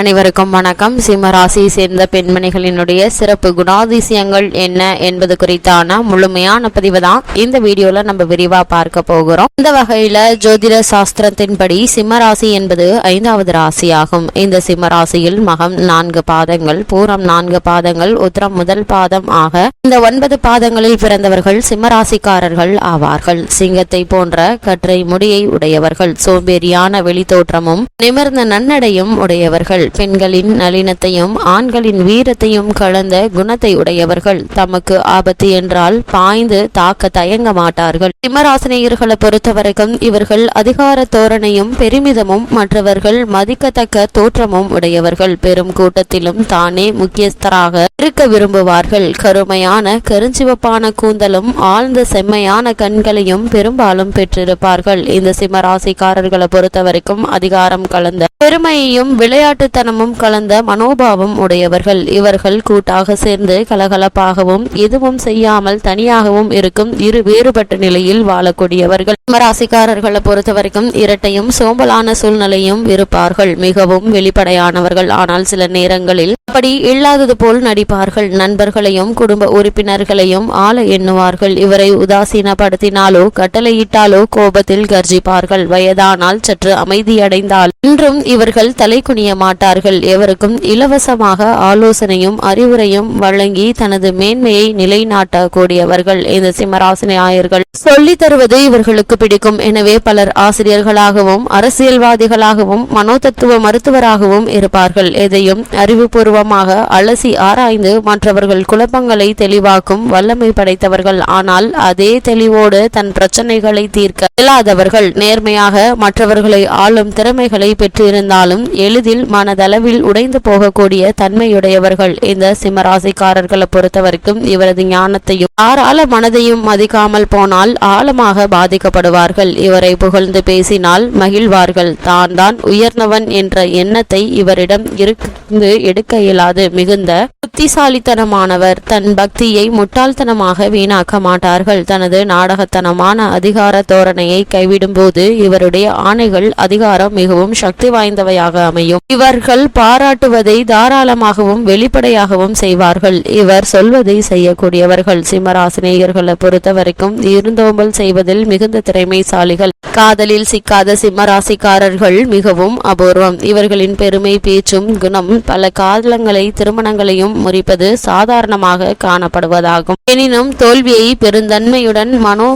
அனைவருக்கும் வணக்கம். சிம்ம ராசியை சேர்ந்த பெண்மணிகளினுடைய சிறப்பு குணாதிசயங்கள் என்ன என்பது குறித்தான முழுமையான பதிவு தான் இந்த வீடியோல நம்ம விரிவா பார்க்க போகிறோம். இந்த வகையில ஜோதிட சாஸ்திரத்தின்படி சிம்ம ராசி என்பது ஐந்தாவது ராசியாகும். இந்த சிம்ம ராசியில் மகம் நான்கு பாதங்கள் பூரம் நான்கு பாதங்கள் உத்தரம் முதல் பாதம் ஆக இந்த ஒன்பது பாதங்களில் பிறந்தவர்கள் சிம்ம ராசிக்காரர்கள் ஆவார்கள். சிங்கத்தை போன்ற கற்றை முடியை உடையவர்கள் சோம்பேறியான வெளித்தோற்றமும் நிமிர்ந்த நன்னடையும் உடையவர்கள். பெண்களின் நளினத்தையும் ஆண்களின் வீரத்தையும் கலந்த குணத்தை உடையவர்கள். தமக்கு ஆபத்து என்றால் பாய்ந்து தாக்க தயங்க மாட்டார்கள். சிம்மராசினியர்களை பொறுத்தவரைக்கும் இவர்கள் அதிகார தோரணையும் பெருமிதமும் மற்றவர்கள் மதிக்கத்தக்க தோற்றமும் உடையவர்கள். பெரும் கூட்டத்திலும் தானே முக்கியஸ்தராக இருக்க விரும்புவார்கள். கருமையான கருஞ்சிவப்பான கூந்தலும் ஆழ்ந்த செம்மையான கண்களையும் பெரும்பாலும் பெற்றிருப்பார்கள். இந்த சிம்மராசிக்காரர்களை பொறுத்தவரைக்கும் அதிகாரம் கலந்த பெருமையையும் விளையாட்டு விளையாட்டுத்தனமும் கலந்த மனோபாவம் உடையவர்கள். இவர்கள் கூட்டாக சேர்ந்து கலகலப்பாகவும் எதுவும் செய்யாமல் தனியாகவும் இருக்கும் இரு வேறுபட்ட நிலையில் வாழக்கூடியவர்கள். சிம்மராசிக்காரர்களை பொறுத்தவரைக்கும் இரட்டையும் சோம்பலான சூழ்நிலையும் இருப்பார்கள். மிகவும் வெளிப்படையானவர்கள். ஆனால் சில நேரங்களில் அப்படி இல்லாதது போல் நடிப்பார்கள். நண்பர்களையும் குடும்ப உறுப்பினர்களையும் ஆள எண்ணுவார்கள். இவரை உதாசீனப்படுத்தினாலோ கட்டளையிட்டாலோ கோபத்தில் கர்ஜிப்பார்கள். வயதானால் சற்று அமைதியடைந்தால் இன்றும் இவர்கள் தலை குனிய மாட்டார்கள். எவருக்கும் இலவசமாக ஆலோசனையும் அறிவுரையும் வழங்கி தனது மேன்மையை நிலைநாட்டக்கூடியவர்கள். இந்த சிம்மராசினி ஆயர்கள் சொல்லித் தருவது இவர்களுக்கு பிடிக்கும். எனவே பலர் ஆசிரியர்களாகவும் அரசியல்வாதிகளாகவும் மனோதத்துவ மருத்துவராகவும் இருப்பார்கள். எதையும் அறிவுபூர்வ அறிவுபூர்வமாக அலசி ஆராய்ந்து மற்றவர்கள் குழப்பங்களை தெளிவாக்கும் வல்லமை படைத்தவர்கள். ஆனால் அதே தெளிவோடு தன் பிரச்சனைகளை தீர்க்க இயலாதவர்கள் நேர்மையாக மற்றவர்களை ஆளும் திறமைகளை பெற்றிருந்தாலும் எளிதில் மனதளவில் உடைந்து போகக்கூடிய தன்மையுடையவர்கள். இந்த சிம்மராசிக்காரர்களை பொறுத்தவரைக்கும் இவரது ஞானத்தையும் தாராள மனதையும் மதிக்காமல் போனால் ஆழமாக பாதிக்கப்படுவார்கள். இவரை புகழ்ந்து பேசினால் மகிழ்வார்கள். தான் தான் உயர்ந்தவன் என்ற எண்ணத்தை இவரிடம் இருந்து எடுக்க இயலாது. மிகுந்த புத்திசாலித்தனமானவர் தன் பக்தியை முட்டாள்தனமாக வீணாக்க மாட்டார்கள். தனது நாடகத்தனமான அதிகார தோரணையை கைவிடும்போது இவருடைய ஆணைகள் அதிகாரம் மிகவும் சக்தி வாய்ந்தவையாக அமையும். இவர்கள் பாராட்டுவதை தாராளமாகவும் வெளிப்படையாகவும் செய்வார்கள். இவர் சொல்வதை செய்யக்கூடியவர்கள். சிம்மராசினியர்களை பொறுத்தவரைக்கும் இருந்தோம்பல் செய்வதில் மிகுந்த திறமைசாலிகள். காதலில் சிக்காத சிம்மராசிக்காரர்கள் மிகவும் அபூர்வம். இவர்களின் பெருமை பேச்சும் குணம் பல காதலங்களை திருமணங்களையும் முறிப்பது சாதாரணமாக காணப்படுவதாகும். எனினும் தோல்வியை பெருந்தன்மையுடன் மனோ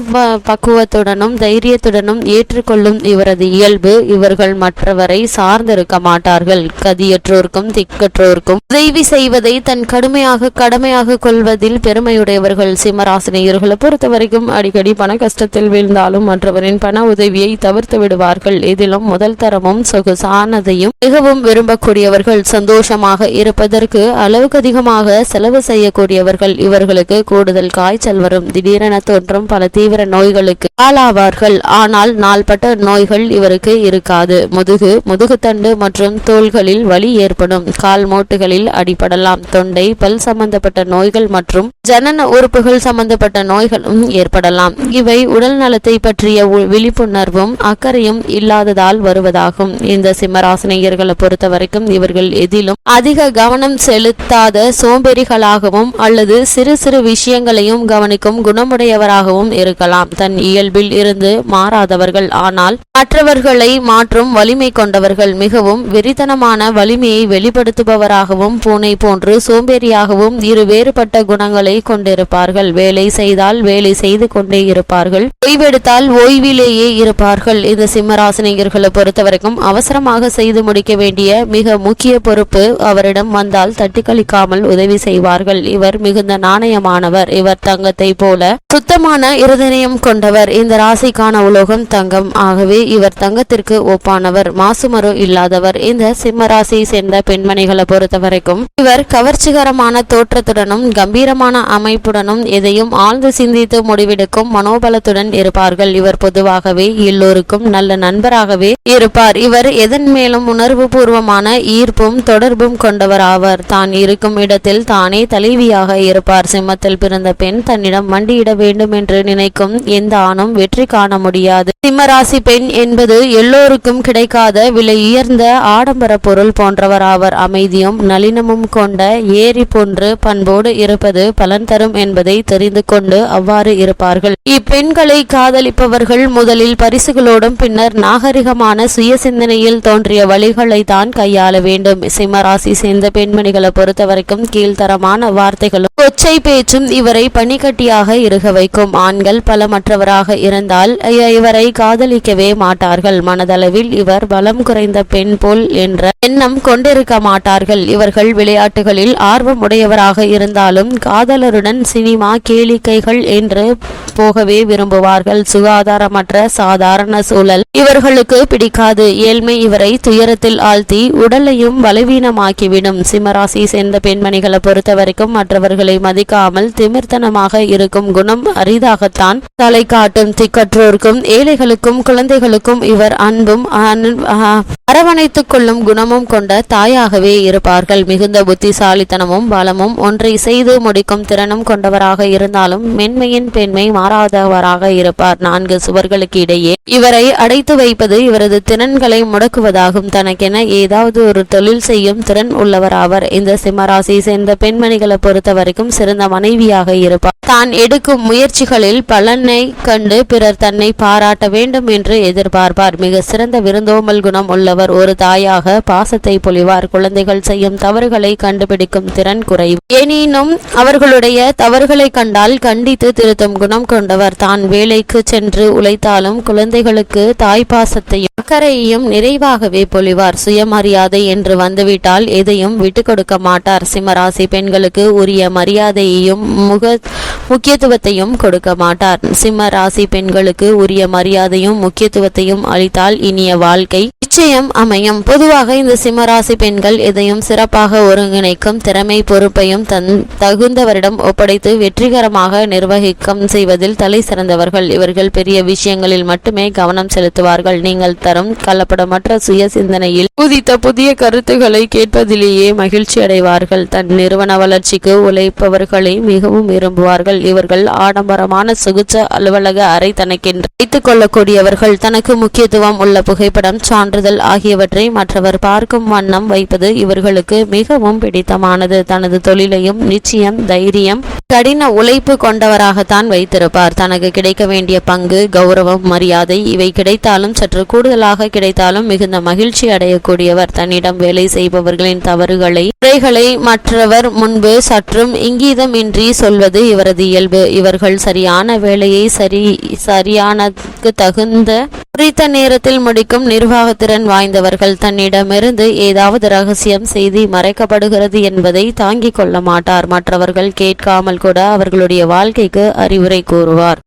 பக்குவத்துடனும் தைரியத்துடனும் ஏற்றுக்கொள்ளும் இவரது இயல்பு இவர்கள் மற்றவரை சார்ந்திருக்க மாட்டார்கள். கதியற்றோர்க்கும் திக்கற்றோர்க்கும். உதவி செய்வதை தன் கடுமையாக கடமையாக கொள்வதில் பெருமையுடையவர்கள். சிம்மராசினியர்களை பொறுத்தவரைக்கும் அடிக்கடி பண கஷ்டத்தில் வீழ்ந்தாலும் மற்றவரின் பண உதவி உதவியை தவிர்த்து விடுவார்கள். இதிலும் முதல் தரமும் சொகுசானதையும் மிகவும் விரும்பக்கூடியவர்கள் சந்தோஷமாக இருப்பதற்கு அளவுக்கு அதிகமாக செலவு செய்யக்கூடியவர்கள் இவர்களுக்கு கூடுதல் காய்ச்சல் வரும். திடீரென தோன்றும் பல தீவிர நோய்களுக்கு ஆளாவார்கள். ஆனால் நாள்பட்ட நோய்கள் இவருக்கு இருக்காது. முதுகு முதுகுத்தண்டு மற்றும் தோள்களில் வலி ஏற்படும். கால் மூட்டுகளில் அடிபடலாம். தொண்டை பல் சம்பந்தப்பட்ட நோய்கள் மற்றும் ஜனன உறுப்புகள் சம்பந்தப்பட்ட நோய்களும் ஏற்படலாம். இவை உடல் நலத்தை பற்றிய விழிப்புணர்வு உணர்வும் அக்கறையும் இல்லாததால் வருவதாகும். இந்த சிம்மராசினியர்களை பொறுத்த வரைக்கும் இவர்கள் எதிலும் அதிக கவனம் செலுத்தாத சோம்பேறிகளாகவும் அல்லது சிறு சிறு விஷயங்களையும் கவனிக்கும் குணமுடையவராகவும் இருக்கலாம். தன் இயல்பில் இருந்து மாறாதவர்கள் ஆனால் மற்றவர்களை மாற்றும் வலிமை கொண்டவர்கள் மிகவும் வெறித்தனமான வலிமையை வெளிப்படுத்துபவராகவும் பூனை போன்று சோம்பேறியாகவும் இரு வேறுபட்ட குணங்களை கொண்டிருப்பார்கள். வேலை செய்தால் வேலை செய்து கொண்டே இருப்பார்கள். ஓய்வெடுத்தால் ஓய்விலேயே இருப்பார்கள் இந்த சிம்மராசினியர்களை பொறுத்தவரைக்கும் அவசரமாக செய்து முடிக்க வேண்டிய மிக முக்கிய பொறுப்பு அவரிடம் வந்தால் தட்டி கழிக்காமல் உதவி செய்வார்கள். இவர் மிகுந்த நாணயமானவர். இவர் தங்கத்தை போல சுத்தமான இருதயம் கொண்டவர். இந்த ராசிக்கான உலோகம் தங்கம். ஆகவே இவர் தங்கத்திற்கு ஒப்பானவர். மாசுமரு இல்லாதவர். இந்த சிம்மராசியை சேர்ந்த பெண்மணிகளை பொறுத்த வரைக்கும் இவர் கவர்ச்சிகரமான தோற்றத்துடனும் கம்பீரமான அமைப்புடனும் எதையும் ஆழ்ந்து சிந்தித்து முடிவெடுக்கும் மனோபலத்துடன் இருப்பார்கள். இவர் பொதுவாகவே எல்லோருக்கும் நல்ல நண்பராகவே இருப்பார். இவர் எதன் மேலும் உணர்வு பூர்வமான ஈர்ப்பும் தொடர்பும் கொண்டவர் ஆவர். தான் இருக்கும் இடத்தில் தானே தலைவியாக இருப்பார். சிம்மத்தில் பிறந்த பெண் தன்னிடம் மண்டியிட வேண்டும் என்று நினைக்கும் எந்த ஆணும் வெற்றி காண முடியாது. சிம்மராசி பெண் என்பது எல்லோருக்கும் கிடைக்காத விலை உயர்ந்த ஆடம்பர பொருள் போன்றவர் ஆவர். அமைதியும் நளினமும் கொண்ட ஏரி போன்று பண்போடு இருப்பது பலன் தரும் என்பதை தெரிந்து கொண்டு அவ்வாறு இருப்பார்கள். இப்பெண்களை காதலிப்பவர்கள் முதலில் பரிசுகளோடும் பின்னர் நாகரிகமான சுய சிந்தனையில் தோன்றிய வழிகளை தான் கையாள வேண்டும். சிம்மராசி சேர்ந்த பெண்மணிகளை பொறுத்தவரைக்கும் கீழ்த்தரமான வார்த்தைகளும் கொச்சை பேச்சும் இவரை பனிக்கட்டியாக இருக வைக்கும். ஆண்கள் பலமற்றவராக இருந்தால் இவரை காதலிக்கவே மாட்டார்கள். மனதளவில் இவர் பலம் குறைந்த பெண் போல் என்ற எண்ணம் கொண்டிருக்க மாட்டார்கள். இவர்கள் விளையாட்டுகளில் ஆர்வம் உடையவராக இருந்தாலும் காதலருடன் சினிமா கேளிக்கைகள் என்று போகவே விரும்புவார்கள். சுகாதாரமற்ற சாதாரண சூழல். இவர்களுக்கு பிடிக்காது. ஏழ்மை இவரை துயரத்தில் ஆழ்த்தி உடலையும் பலவீனமாக்கிவிடும். சிம்மராசி சேர்ந்த பெண்மணிகளை பொறுத்தவரைக்கும் மற்றவர்களை மதிக்காமல் திமிர்த்தனமாக இருக்கும் குணம் அரிதாகத்தான் தலை காட்டும் திக்கற்றோருக்கும் ஏழைகளுக்கும் குழந்தைகளுக்கும் இவர் அன்பும் அரவணைத்துக் கொள்ளும் குணமும் கொண்ட தாயாகவே இருப்பார்கள். மிகுந்த புத்திசாலித்தனமும் பலமும் ஒன்றை செய்து முடிக்கும் திறனும் கொண்டவராக இருந்தாலும் மென்மையின் பெண்மை மாறாதவராக இருப்பார். நான்கு சுவர்களுக்கு இடையே இவரை அடைத்து வைப்பது இவரது திறன்களை முடக்குவதாகும். தனக்கென ஏதாவது ஒரு தொழில் செய்யும் திறன் உள்ளவராவர் இந்த சிம்மராசி சேர்ந்த பெண்மணிகளை பொறுத்தவரைக்கும் சிறந்த மனைவியாக இருப்பார். தான் எடுக்கும் முயற்சிகளில் பலனை கண்டு பிறர் தன்னை பாராட்ட வேண்டும் என்று எதிர்பார்ப்பார். மிக சிறந்த விருந்தோமல் குணம் உள்ளவர் ஒரு தாயாக பாசத்தை பொழிவார். குழந்தைகள் செய்யும் தவறுகளை கண்டுபிடிக்கும் திறன் குறைவு. எனினும் அவர்களுடைய தவறுகளை கண்டால் கண்டித்து திருத்தும் குணம் கொண்டவர். தான் வேலைக்கு சென்று உழைத்தாலும் குழந்தைகளுக்கு தாய்ப்பாசத்தையும் அக்கறையையும் நிறைவாகவே பொழிவார். சுயமரியாதை என்று வந்துவிட்டால் எதையும் விட்டு கொடுக்க மாட்டார். சிம்மராசி பெண்களுக்கு உரிய மரியாதையையும் முக முக்கியத்துவத்தையும் கொடுக்க மாட்டார். சிம்ம ராசி பெண்களுக்கு உரிய மரியாதையும் முக்கியத்துவத்தையும் அளித்தால் இனிய வாழ்க்கை நிச்சயம் அமையும். பொதுவாக இந்த சிம்மராசி பெண்கள் எதையும் சிறப்பாக ஒருங்கிணைக்கும் திறமை பொறுப்பையும் தன் தகுந்தவரிடம் ஒப்படைத்து வெற்றிகரமாக நிர்வகிக்கம் செய்வதில் தலை சிறந்தவர்கள். இவர்கள் பெரிய விஷயங்களில் மட்டுமே கவனம் செலுத்துவார்கள். நீங்கள் தரும் கலப்படமற்ற சுய சிந்தனையில் புதித்த புதிய கருத்துக்களை கேட்பதிலேயே மகிழ்ச்சி அடைவார்கள். தன் நிறுவன வளர்ச்சிக்கு உழைப்பவர்களை மிகவும் விரும்புவார்கள். இவர்கள் ஆடம்பரமான சுகுச்ச அலுவலக அறை தனக்கென்று வைத்துக் கொள்ளக்கூடியவர்கள். தனக்கு முக்கியத்துவம் உள்ள புகைப்படம் சான்று பேசுதல் ஆகியவற்றை மற்றவர் பார்க்கும் வண்ணம் வைப்பது இவர்களுக்கு மிகவும் பிடித்தமானது. தனது தொழிலையும் நிச்சயம் தைரியம் கடின உழைப்பு கொண்டவராகத்தான் வைத்திருப்பார். தனக்கு கிடைக்க வேண்டிய பங்கு கௌரவம் மரியாதை இவை கிடைத்தாலும் சற்று கூடுதலாக கிடைத்தாலும் மிகுந்த மகிழ்ச்சி அடையக்கூடியவர். தன்னிடம் வேலை செய்பவர்களின் தவறுகளை குறைகளை மற்றவர் முன்பு சற்றும் இங்கீதமின்றி சொல்வது இவரது இயல்பு. இவர்கள் சரியான வேலையை சரி சரியானதுக்கு தகுந்த குறித்த நேரத்தில் முடிக்கும் நிர்வாகத்திறன் வாய்ந்தவர்கள் தன்னிடமிருந்து ஏதாவது ரகசியம் செய்தி மறைக்கப்படுகிறது என்பதை தாங்கிக் கொள்ள மாட்டார். மற்றவர்கள் கேட்காமல் கூட அவர்களுடைய வாழ்க்கைக்கு அறிவுரை கூறுவார்.